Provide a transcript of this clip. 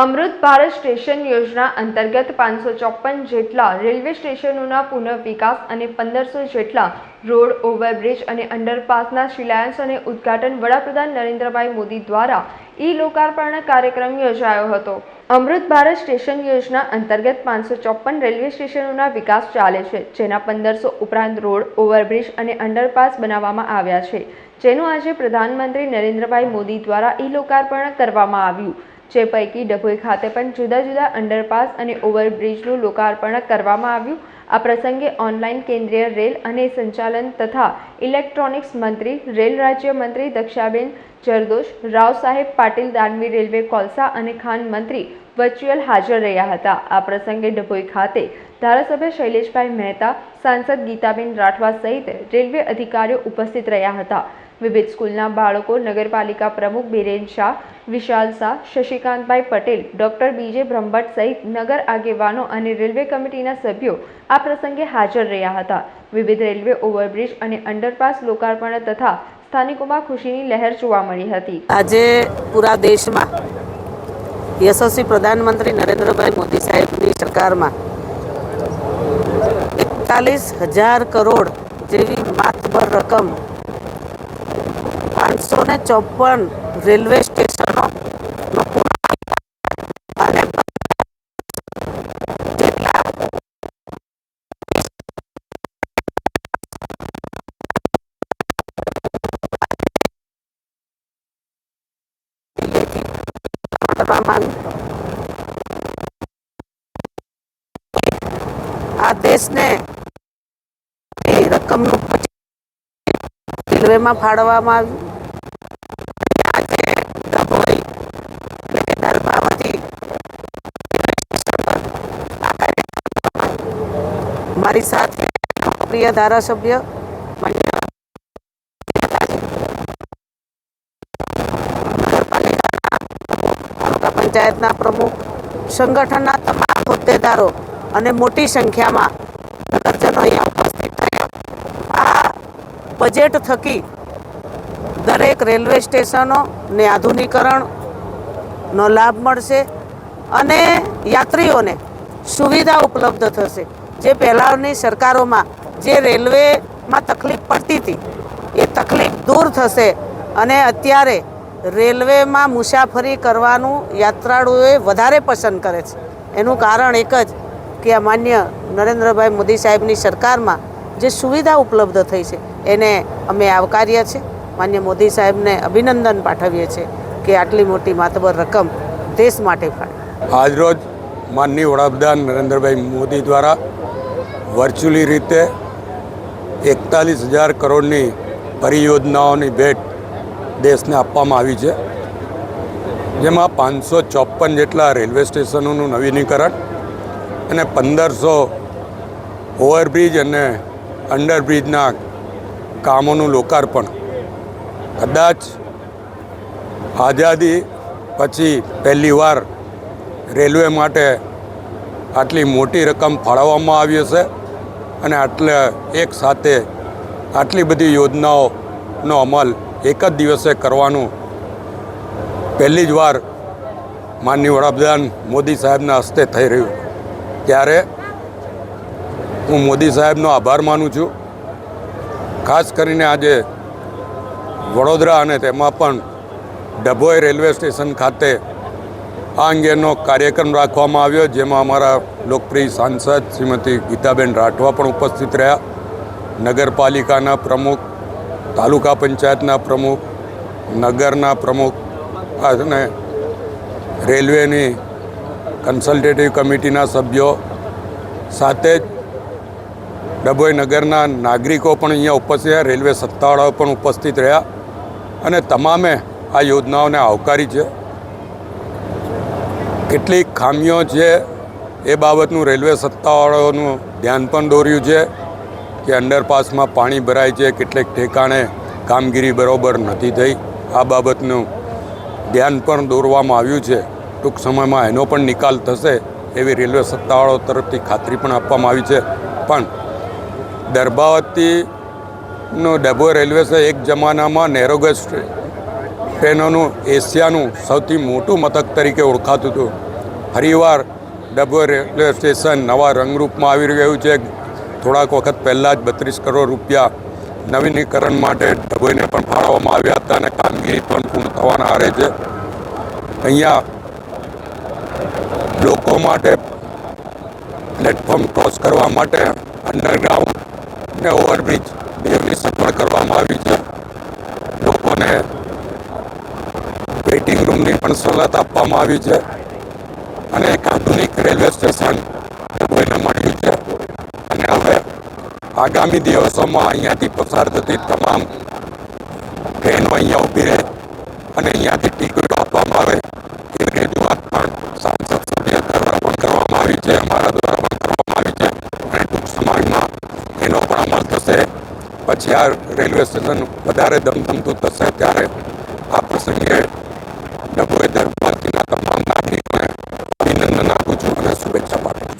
અમૃત Bharat station યોજના અંતર્ગત પાંચસો ચોપન જેટલા રેલવે સ્ટેશનોના પુનઃવિકાસ અને પંદરસો જેટલા રોડ ઓવરબ્રિજ અને અંડરપાસના શિલાન્યાસ અને ઉદ્ઘાટન વડાપ્રધાન નરેન્દ્રભાઈ મોદી દ્વારા ઈ લોકાર્પણ કાર્યક્રમ યોજાયો હતો. અમૃત ભારત સ્ટેશન યોજના અંતર્ગત પાંચસો ચોપન રેલવે સ્ટેશનોના વિકાસ ચાલે છે, જેના પંદરસો ઉપરાંત રોડ ઓવરબ્રિજ અને અંડરપાસ બનાવવામાં આવ્યા છે, જેનું આજે પ્રધાનમંત્રી નરેન્દ્રભાઈ મોદી દ્વારા ઈ લોકાર્પણ કરવામાં આવ્યું. જે પૈકી ડભોઈ ખાતે પણ જુદા જુદા અંડરપાસ અને ઓવરબ્રિજનું લોકાર્પણ કરવામાં આવ્યું. આ પ્રસંગે ઓનલાઈન કેન્દ્રીય રેલ અને સંચાલન તથા ઇલેક્ટ્રોનિક્સ મંત્રી, રેલ રાજ્ય મંત્રી દક્ષાબેન જરદોશ, રાવ સાહેબ પાટીલ, દાનવી રેલવે કોલસા અને ખાન મંત્રી વર્ચ્યુઅલ હાજર રહ્યા હતા. આ પ્રસંગે ડભોઈ ખાતે ધારાસભ્ય શૈલેષભાઈ મહેતા, સાંસદ ગીતાબેન રાઠવા સહિત રેલવે અધિકારીઓ ઉપસ્થિત રહ્યા હતા. વિવિધ સ્કૂલના બાળકો, નગરપાલિકા પ્રમુખ બિરેન શાહ, વિશાલ શાહ, શશિકાંતભાઈ Patel, doctor B J Brahmbhatt સહિત નગર આગેવાનો અને રેલવે કમિટીના સભ્યો આ પ્રસંગે હાજર રહ્યા હતા. વિવિધ રેલવે ઓવરબ્રિજ અને અંડરપાસ લોકાર્પણ તથા સ્થાનિકોમાં ખુશીની લહેર જોવા મળી હતી. આજે પૂરા દેશમાં યશસ્વી પ્રધાનમંત્રી નરેન્દ્રભાઈ મોદી સાહેબની સરકારમાં એકતાલીસ હજાર કરોડ જેવી માતબર રકમ પાંચસો ને ચોપન રેલવે સ્ટેશનો આ દેશને રકમનું રેલવેમાં ફાળવવામાં આવ્યું. એટલે મારી સાથે પ્રિય ધારાસભ્ય પંચાયતના પ્રમુખ, સંગઠનના તમામ હોદ્દેદારો અને મોટી સંખ્યામાં નગરજનો અહીંયા ઉપસ્થિત થયા. આ બજેટ થકી દરેક રેલવે સ્ટેશનોને આધુનિકરણનો લાભ મળશે અને યાત્રીઓને સુવિધા ઉપલબ્ધ થશે. જે પહેલાંની સરકારોમાં જે રેલવેમાં તકલીફ પડતી હતી, એ તકલીફ દૂર થશે અને અત્યારે રેલવેમાં મુસાફરી કરવાનું યાત્રાળુઓએ વધારે પસંદ કરે છે. એનું કારણ એક જ કે આ માન્ય નરેન્દ્રભાઈ મોદી સાહેબની સરકારમાં જે સુવિધા ઉપલબ્ધ થઈ છે, એને અમે આવકારીએ છીએ માન્ય મોદી સાહેબને અભિનંદન પાઠવીએ છીએ. કે આટલી મોટી માતબર રકમ દેશ માટે ફાળે આજરોજ માનનીય વડાપ્રધાન નરેન્દ્રભાઈ મોદી દ્વારા વર્ચ્યુઅલી રીતે એકતાલીસ હજાર કરોડની પરિયોજનાઓની ભેટ દેશને આપવામાં આવી છે. જેમાં પાંચસો ચોપન જેટલા રેલવે સ્ટેશનોનું નવીનીકરણ અને પંદરસો ઓવરબ્રિજ અને અંડરબ્રિજના કામોનું લોકાર્પણ. કદાચ આઝાદી પછી પહેલીવાર રેલવે માટે આટલી મોટી રકમ ફાળવવામાં આવી હશે અને આટલે એક સાથે આટલી બધી યોજનાઓનો અમલ એક જ દિવસે કરવાનું પહેલી જ વાર માનનીય વડાપ્રધાન મોદી સાહેબના હસ્તે થઈ રહ્યું. ત્યારે હું મોદી સાહેબનો આભાર માનું છું. ખાસ કરીને આજે વડોદરા અને તેમાં પણ ડભોઈ રેલવે સ્ટેશન ખાતે આ અંગેનો કાર્યક્રમ રાખવામાં આવ્યો, જેમાં અમારા લોકપ્રિય સાંસદ શ્રીમતી ગીતાબેન રાઠવા પણ ઉપસ્થિત રહ્યા. નગરપાલિકાના પ્રમુખ, તાલુકા પંચાયતના પ્રમુખ, નગરના પ્રમુખ અને રેલવેની કન્સલ્ટેટિવ કમિટીના સભ્યો સાથે જ ડભોઈ નગરના નાગરિકો પણ અહીંયા ઉપસ્થિત રહ્યા, રેલવે સત્તાવાળાઓ પણ ઉપસ્થિત રહ્યા. અને તમામે આ યોજનાઓને આવકારી છે. કેટલીક ખામીઓ છે એ બાબતનું રેલવે સત્તાવાળાઓનું ધ્યાન પણ દોર્યું છે કે અંડરપાસમાં પાણી ભરાય છે, કેટલેક ઠેકાણે કામગીરી બરોબર નથી થઈ. આ બાબતનું ધ્યાન પણ દોરવામાં આવ્યું છે. ટૂંક સમયમાં એનો પણ નિકાલ થશે એવી રેલવે સત્તાવાળાઓ તરફથી ખાતરી પણ આપવામાં આવી છે. પણ દરબાવતીનો ડભો રેલવે છે, એક જમાનામાં નેરોગેજ ટ્રેનોનું એશિયાનું સૌથી મોટું મથક તરીકે ઓળખાતું હતું. ફરીવાર ડભોઈ રેલવે સ્ટેશન નવા રંગરૂપમાં આવી રહ્યું છે. થોડાક વખત પહેલાં જ બત્રીસ કરોડ રૂપિયા નવીનીકરણ માટે ડભોઈને પણ ફાળવવામાં આવ્યા હતા અને કામગીરી પણ પૂર્ણ થવાના આરે છે. અહીંયા લોકો માટે પ્લેટફોર્મ ક્રોસ કરવા માટે અંડરગ્રાઉન્ડ ને ઓવરબ્રિજ બેની સગવડ કરવામાં આવી છે. લોકોને વેઇટિંગ રૂમની પણ સવલત આપવામાં આવી છે. અને એક આધુનિક રેલવે સ્ટેશન કોઈને મળ્યું છે. અને હવે આગામી દિવસોમાં અહીંયાથી પસાર થતી તમામ ટ્રેનો અહીંયા ઊભી રહે અને અહીંયાથી ટિકિટો આપવામાં આવે. એવી રજૂઆત પણ સાંસદ સભ્ય દ્વારા પણ કરવામાં આવી છે, અમારા દ્વારા પણ કરવામાં આવી છે. અને ટૂંક સમયમાં એનો પણ અમલ થશે. પછી આ રેલવે સ્ટેશન વધારે ધમધમતું થશે ત્યારે આ પ્રસંગે ડભોઈ દરબારજીના તમામ નાગરિકોને અભિનંદન આપું છું અને શુભેચ્છા પાઠવું છું.